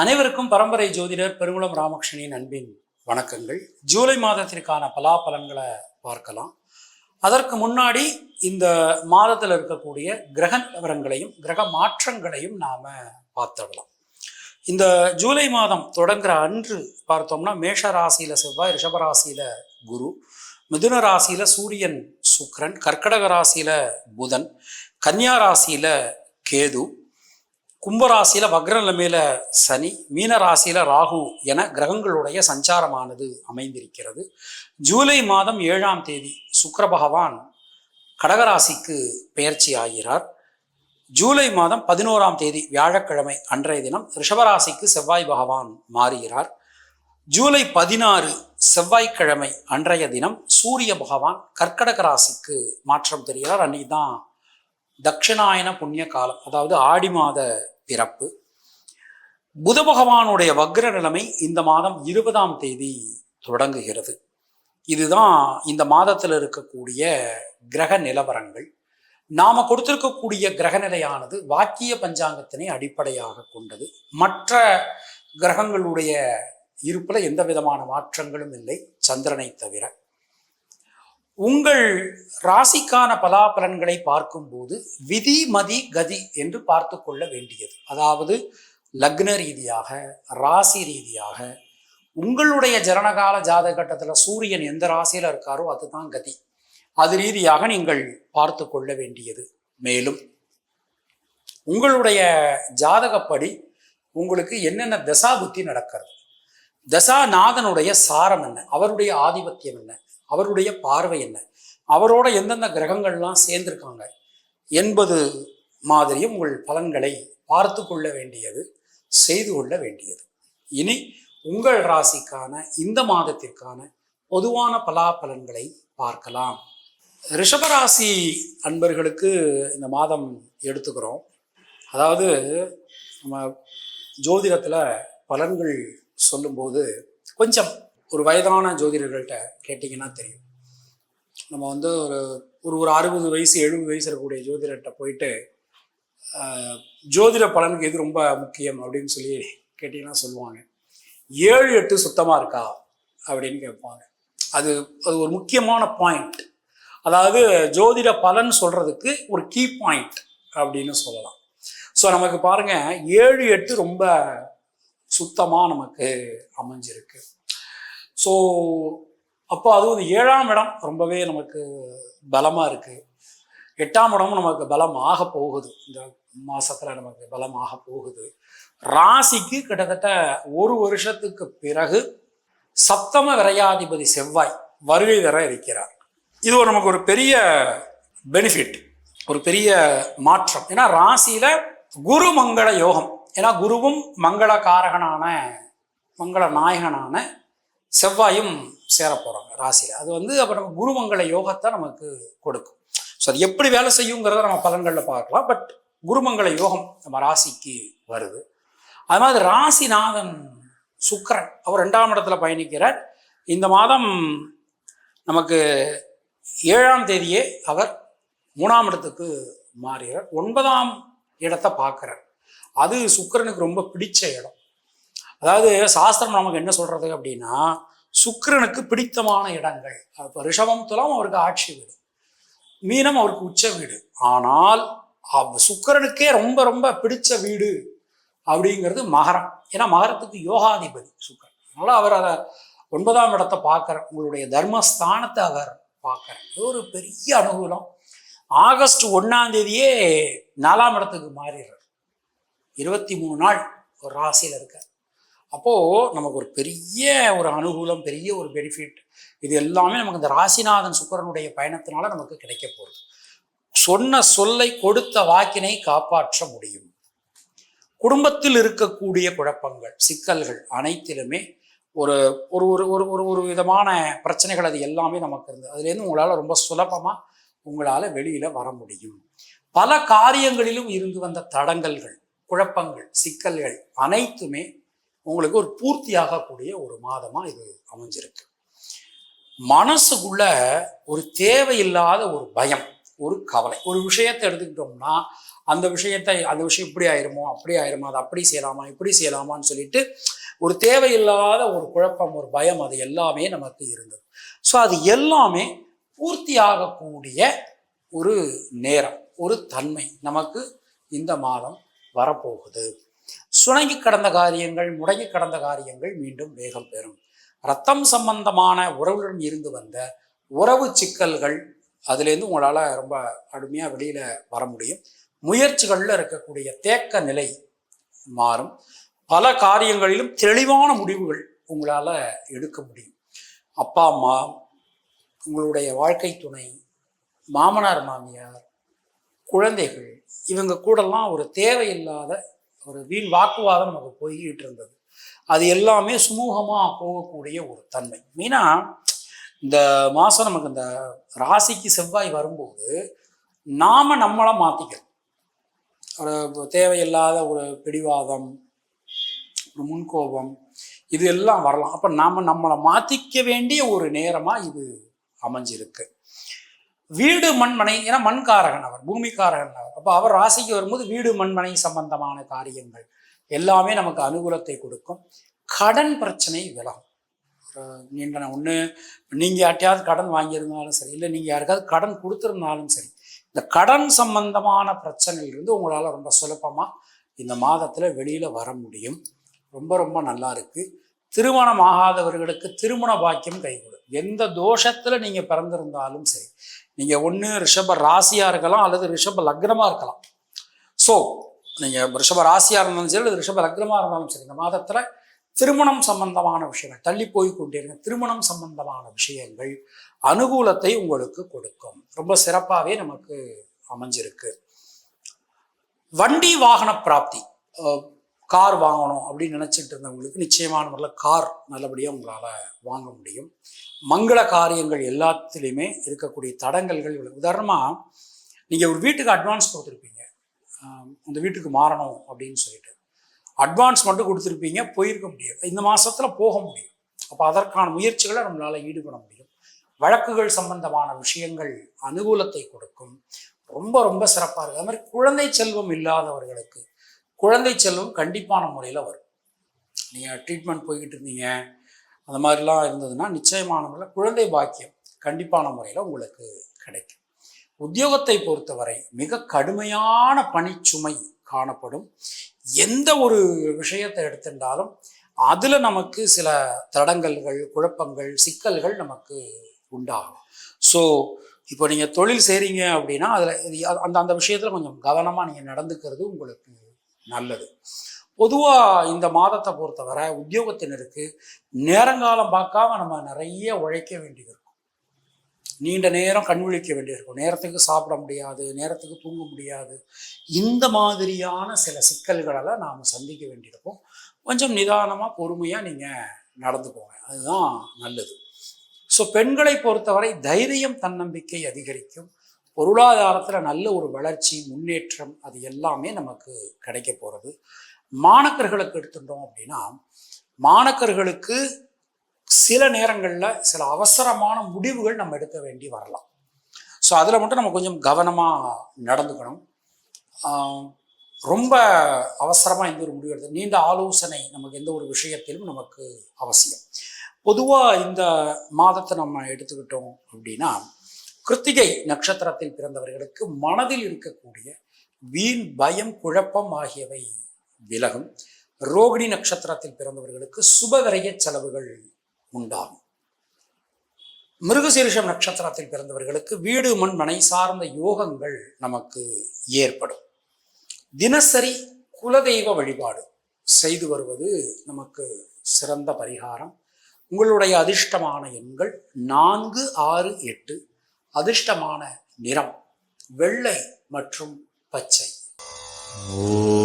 அனைவருக்கும் பரம்பரை ஜோதிடர் பெருங்குளம் ராமகிருஷ்ணனின் அன்பின் வணக்கங்கள். ஜூலை மாதத்திற்கான பலாபலன்களை பார்க்கலாம். அதற்கு முன்னாடி இந்த மாதத்தில் இருக்கக்கூடிய கிரக நிலவரங்களையும் கிரக மாற்றங்களையும் நாம பார்த்துடலாம். இந்த ஜூலை மாதம் தொடங்குற அன்று பார்த்தோம்னா மேஷ ராசியில செவ்வாய் ரிஷபராசியில குரு மிதுன ராசியில சூரியன் சுக்ரன் கர்க்கடக ராசியில் புதன் கன்னியா ராசியில் கேது கும்பராசியில் வக்ர நிலைமையில சனி மீன ராசியில் ராகு என கிரகங்களுடைய சஞ்சாரமானது அமைந்திருக்கிறது. ஜூலை மாதம் ஏழாம் தேதி சுக்கர பகவான் கடகராசிக்கு பெயர்ச்சி ஆகிறார். ஜூலை மாதம் பதினோராம் தேதி வியாழக்கிழமை அன்றைய தினம் ரிஷபராசிக்கு செவ்வாய் பகவான் மாறுகிறார். ஜூலை பதினாறு செவ்வாய்க்கிழமை அன்றைய தினம் சூரிய பகவான் கர்க்கடக ராசிக்கு மாற்றம் தெரிகிறார். அன்னைக்கு தான் தட்சிணாயன புண்ணிய காலம் அதாவது ஆடி மாத பிறப்பு. புத பகவானுடைய வக்ர நிலைமை இந்த மாதம் இருபதாம் தேதி தொடங்குகிறது. இதுதான் இந்த மாதத்தில் இருக்கக்கூடிய கிரக நிலவரங்கள். நாம கொடுத்திருக்கக்கூடிய கிரகநிலையானது வாக்கிய பஞ்சாங்கத்தினை அடிப்படையாக கொண்டது. மற்ற கிரகங்களுடைய இருப்பில் எந்த விதமான மாற்றங்களும் இல்லை சந்திரனை தவிர. உங்கள் ராசிக்கான பலாபலன்களை பார்க்கும்போது விதி மதி கதி என்று பார்த்து கொள்ள வேண்டியது. அதாவது லக்ன ரீதியாக ராசி ரீதியாக உங்களுடைய ஜனனகால ஜாதக கட்டத்தில் சூரியன் எந்த ராசியில் இருக்காரோ அதுதான் கதி. அது ரீதியாக நீங்கள் பார்த்து கொள்ள வேண்டியது. மேலும் உங்களுடைய ஜாதகப்படி உங்களுக்கு என்னென்ன தசா புத்தி நடக்கிறது? தசாநாதனுடைய சாரம் என்ன? அவருடைய ஆதிபத்தியம் என்ன? அவருடைய பார்வை என்ன? அவரோட எந்தெந்த கிரகங்கள்லாம் சேர்ந்திருக்காங்க? என்பது மாதிரியும் உங்கள் பலன்களை பார்த்து கொள்ள வேண்டியது செய்து கொள்ள வேண்டியது. இனி உங்கள் ராசிக்கான இந்த மாதத்திற்கான பொதுவான பலாபலன்களை பார்க்கலாம். ரிஷபராசி அன்பர்களுக்கு இந்த மாதம் எடுத்துக்கிறோம். அதாவது நம்ம ஜோதிடத்தில் பலன்கள் சொல்லும்போது கொஞ்சம் ஒரு வயதான ஜோதிடர்கள்ட்ட கேட்டிங்கன்னா தெரியும். நம்ம வந்து ஒரு ஒரு ஒரு அறுபது வயசு எழுபது வயசு இருக்கக்கூடிய ஜோதிடர்கிட்ட போயிட்டு ஜோதிட பலனுக்கு எது ரொம்ப முக்கியம் அப்படின்னு சொல்லி கேட்டிங்கன்னா சொல்லுவாங்க. ஏழு எட்டு சுத்தமாக இருக்கா அப்படின்னு கேட்பாங்க. அது அது ஒரு முக்கியமான பாயிண்ட் அதாவது ஜோதிட பலன் சொல்கிறதுக்கு ஒரு கீ பாயிண்ட் அப்படின்னு சொல்லலாம். ஸோ நமக்கு பாருங்கள் ஏழு எட்டு ரொம்ப சுத்தமாக நமக்கு அமைஞ்சிருக்கு. ஸோ அப்போ அதுவும் இந்த ஏழாம் இடம் ரொம்பவே நமக்கு பலமாக இருக்குது எட்டாம் இடமும் நமக்கு பலம் ஆக போகுது. இந்த மாதத்தில் நமக்கு பலமாக போகுது. ராசிக்கு கிட்டத்தட்ட ஒரு வருஷத்துக்கு பிறகு சப்தம விரையாதிபதி செவ்வாய் வருகை தர இருக்கிறார். இது ஒரு நமக்கு ஒரு பெரிய பெனிஃபிட் ஒரு பெரிய மாற்றம். ஏன்னா ராசியில் குரு மங்கள யோகம் ஏன்னா குருவும் மங்கள காரகனான மங்கள நாயகனான செவ்வாயும் சேர போகிறாங்க ராசி அது வந்து அப்போ நம்ம குருமங்கள யோகத்தை நமக்கு கொடுக்கும். ஸோ அது எப்படி வேலை செய்யுங்கிறத நம்ம பலன்களில் பார்க்கலாம். பட் குருமங்கள யோகம் நம்ம ராசிக்கு வருது. அது மாதிரி ராசிநாதன் சுக்கரன் அவர் ரெண்டாம் இடத்துல பயணிக்கிறார். இந்த மாதம் நமக்கு ஏழாம் தேதியே அவர் மூணாம் இடத்துக்கு மாறுகிறார். ஒன்பதாம் இடத்தை பார்க்குறார். அது சுக்கிரனுக்கு ரொம்ப பிடிச்ச இடம். அதாவது சாஸ்திரம் நமக்கு என்ன சொல்றது அப்படின்னா சுக்கரனுக்கு பிடித்தமான இடங்கள். இப்போ ரிஷபம் துலாம் அவருக்கு ஆட்சி வீடு. மீனம் அவருக்கு உச்ச வீடு. ஆனால் சுக்கரனுக்கே சுக்கிரனுக்கே ரொம்ப ரொம்ப பிடிச்ச வீடு அப்படிங்கிறது மகரம். ஏன்னா மகரத்துக்கு யோகாதிபதி சுக்கிரன். அதனால அவர் அதை ஒன்பதாம் இடத்தை பார்க்குற உங்களுடைய தர்மஸ்தானத்தை அவர் பார்க்குறார் இது ஒரு பெரிய அனுகூலம். ஆகஸ்ட் ஒண்ணாம் தேதியே நாலாம் இடத்துக்கு மாறிடுறார். இருபத்தி மூணு நாள் ஒரு ராசியில் இருக்கார். அப்போது நமக்கு ஒரு பெரிய ஒரு அனுகூலம் பெரிய ஒரு பெனிஃபிட் இது எல்லாமே நமக்கு இந்த ராசிநாதன் சுக்கரனுடைய பயணத்தினால நமக்கு கிடைக்க போகிறது சொன்ன சொல்லை கொடுத்த வாக்கினை காப்பாற்ற முடியும். குடும்பத்தில் இருக்கக்கூடிய குழப்பங்கள் சிக்கல்கள் அனைத்திலுமே ஒரு ஒரு ஒரு ஒரு ஒரு ஒரு விதமான பிரச்சனைகள் அது எல்லாமே நமக்கு இருந்தது. அதுலேருந்து உங்களால் ரொம்ப சுலபமாக உங்களால் வெளியில் வர முடியும். பல காரியங்களிலும் இருந்து வந்த தடங்கல்கள் குழப்பங்கள் சிக்கல்கள் அனைத்துமே உங்களுக்கு ஒரு பூர்த்தியாகக்கூடிய ஒரு மாதமாக இது அமைஞ்சிருக்கு. மனசுக்குள்ள ஒரு தேவையில்லாத ஒரு பயம் ஒரு கவலை. ஒரு விஷயத்தை எடுத்துக்கிட்டோம்னா அந்த விஷயத்தை அந்த விஷயம் இப்படி ஆயிருமோ அப்படி ஆயிருமோ அதை அப்படி செய்யலாமா இப்படி செய்யலாமான்னு சொல்லிட்டு ஒரு தேவையில்லாத ஒரு குழப்பம் ஒரு பயம் அது எல்லாமே நமக்கு இருந்தது. ஸோ அது எல்லாமே பூர்த்தி ஆகக்கூடிய ஒரு நேரம் ஒரு தன்மை நமக்கு இந்த மாதம் வரப்போகுது. சுணங்கி கடந்த காரியங்கள் முடங்கி கடந்த காரியங்கள் மீண்டும் வேகம் பெறும். ரத்தம் சம்பந்தமான உறவுடன் இருந்து வந்த உறவு சிக்கல்கள் அதுலேருந்து உங்களால் ரொம்ப கடுமையாக வெளியில் வர முடியும். முயற்சிகளில் இருக்கக்கூடிய தேக்க நிலை மாறும். பல காரியங்களிலும் தெளிவான முடிவுகள் உங்களால் எடுக்க முடியும். அப்பா அம்மா உங்களுடைய வாழ்க்கை துணை மாமனார் மாமியார் குழந்தைகள் இவங்க கூடலாம் ஒரு தேவையில்லாத ஒரு வீண் வாக்குவாதம் நமக்கு போய்கிட்டு இருந்தது. அது எல்லாமே சுமூகமாக போகக்கூடிய ஒரு தன்மை. மெயினாக இந்த மாதம் நமக்கு இந்த ராசிக்கு செவ்வாய் வரும்போது நாம் நம்மளை மாற்றிக்கிறோம் ஒரு தேவையில்லாத ஒரு பிடிவாதம் ஒரு முன்கோபம் இது எல்லாம் வரலாம். அப்போ நாம் நம்மளை மாற்றிக்க வேண்டிய ஒரு நேரமாக இது அமைஞ்சிருக்கு. வீடு மண்மனை ஏன்னா மண்காரகன் அவர் பூமிக்காரகன் அவர். அப்போ அவர் ராசிக்கு வரும்போது வீடு மண்மனை சம்பந்தமான காரியங்கள் எல்லாமே நமக்கு அனுகூலத்தை கொடுக்கும். கடன் பிரச்சனை விலகும். நீண்ட ஒன்று நீங்கள் யார்ட்டையாவது கடன் வாங்கியிருந்தாலும் சரி இல்லை நீங்கள் யாருக்காவது கடன் கொடுத்துருந்தாலும் சரி இந்த கடன் சம்பந்தமான பிரச்சனையிலிருந்து உங்களால் ரொம்ப சுலபமாக இந்த மாதத்தில் வெளியில் வர முடியும். ரொம்ப ரொம்ப நல்லா இருக்குது திருமணம் ஆகாதவர்களுக்கு திருமண பாக்கியம் கைகூடும். எந்த தோஷத்தில் நீங்கள் பிறந்திருந்தாலும் சரி நீங்கள் ஒன்று ரிஷப ராசியாக இருக்கலாம் அல்லது ரிஷப லக்னமாக இருக்கலாம். ஸோ நீங்கள் ரிஷப ராசியாக இருந்தாலும் சரி அல்லது ரிஷப லக்னமாக இருந்தாலும் சரி இந்த மாதத்தில் திருமணம் சம்பந்தமான விஷயங்கள் தள்ளி போய் கொண்டிருங்க. திருமணம் சம்பந்தமான விஷயங்கள் அனுகூலத்தை உங்களுக்கு கொடுக்கும். ரொம்ப சிறப்பாகவே நமக்கு அமைஞ்சிருக்கு. வண்டி வாகன பிராப்தி கார் வாங்கணும் அப்படின்னு நினச்சிட்டு இருந்தவங்களுக்கு நிச்சயமான முறையில் கார் நல்லபடியாக உங்களால் வாங்க முடியும். மங்கள காரியங்கள் எல்லாத்துலேயுமே இருக்கக்கூடிய தடங்கல்கள் இவ்வளோ உதாரணமாக நீங்கள் ஒரு வீட்டுக்கு அட்வான்ஸ் கொடுத்துருப்பீங்க. அந்த வீட்டுக்கு மாறணும் அப்படின்னு சொல்லிட்டு. அட்வான்ஸ் மட்டும் கொடுத்துருப்பீங்க போயிருக்க முடியாது. இந்த மாதத்தில் போக முடியும். அப்போ அதற்கான முயற்சிகளை நம்மளால் ஈடுபட முடியும். வழக்குகள் சம்பந்தமான விஷயங்கள் அனுகூலத்தை கொடுக்கும். ரொம்ப ரொம்ப சிறப்பாக இருக்குது அது மாதிரி குழந்தை செல்வம் இல்லாதவர்களுக்கு குழந்தை செல்வம் கண்டிப்பான முறையில் வரும். நீங்கள் ட்ரீட்மெண்ட் போய்கிட்டு இருந்தீங்க அந்த மாதிரிலாம் இருந்ததுன்னா நிச்சயமான முறையில் குழந்தை பாக்கியம் கண்டிப்பான முறையில் உங்களுக்கு கிடைக்கும். உத்தியோகத்தை பொறுத்தவரை மிக கடுமையான பணிச்சுமை காணப்படும். எந்த ஒரு விஷயத்தை எடுத்துட்டாலும் அதில் நமக்கு சில தடங்கல்கள் குழப்பங்கள் சிக்கல்கள் நமக்கு உண்டாகும். ஸோ இப்போ நீங்கள் தொழில் செய்கிறீங்க அப்படின்னா அதில் அந்த அந்த விஷயத்தில் கொஞ்சம் கவனமாக நீங்கள் நடந்துக்கிறது உங்களுக்கு நல்லது. பொதுவாக இந்த மாதத்தை பொறுத்தவரை உத்தியோகத்தினருக்கு நேரங்காலம் பார்க்காம நம்ம நிறைய உழைக்க வேண்டியது இருக்கும் நீண்ட நேரம் கண் விழிக்க வேண்டியிருக்கும். நேரத்துக்கு சாப்பிட முடியாது நேரத்துக்கு தூங்க முடியாது. இந்த மாதிரியான சில சிக்கல்களெல்லாம் நாம் சந்திக்க வேண்டியிருக்கும். கொஞ்சம் நிதானமாக பொறுமையாக நீங்கள் நடந்துக்கோங்க அதுதான் நல்லது. ஸோ பெண்களை பொறுத்தவரை தைரியம் தன்னம்பிக்கை அதிகரிக்கும். பொருளாதாரத்தில் நல்ல ஒரு வளர்ச்சி முன்னேற்றம் அது எல்லாமே நமக்கு கிடைக்க போகிறது மாணக்கர்களுக்கு எடுத்துட்டோம் அப்படின்னா மாணக்கர்களுக்கு சில நேரங்களில் சில அவசரமான முடிவுகள் நம்ம எடுக்க வேண்டி வரலாம். ஸோ அதில் மட்டும் நம்ம கொஞ்சம் கவனமாக நடந்துக்கணும். ரொம்ப அவசரமாக எந்த ஒரு முடிவு எடுத்து நீண்ட ஆலோசனை நமக்கு எந்த ஒரு விஷயத்திலும் நமக்கு அவசியம். பொதுவாக இந்த மாதத்தை நம்ம எடுத்துக்கிட்டோம் அப்படின்னா கிருத்திகை நட்சத்திரத்தில் பிறந்தவர்களுக்கு மனதில் இருக்கக்கூடிய வீண் பயம் குழப்பம் ஆகியவை விலகும். ரோகிணி நட்சத்திரத்தில் பிறந்தவர்களுக்கு சுபவிரைய செலவுகள் உண்டாகும். மிருகசீரிஷம் நட்சத்திரத்தில் பிறந்தவர்களுக்கு வீடு மண் மனை சார்ந்த யோகங்கள் நமக்கு ஏற்படும். தினசரி குலதெய்வ வழிபாடு செய்து வருவது நமக்கு சிறந்த பரிகாரம். உங்களுடைய அதிர்ஷ்டமான எண்கள் நான்கு ஆறு எட்டு அதிர்ஷ்டமான நிறம் வெள்ளை மற்றும் பச்சை. ஓ.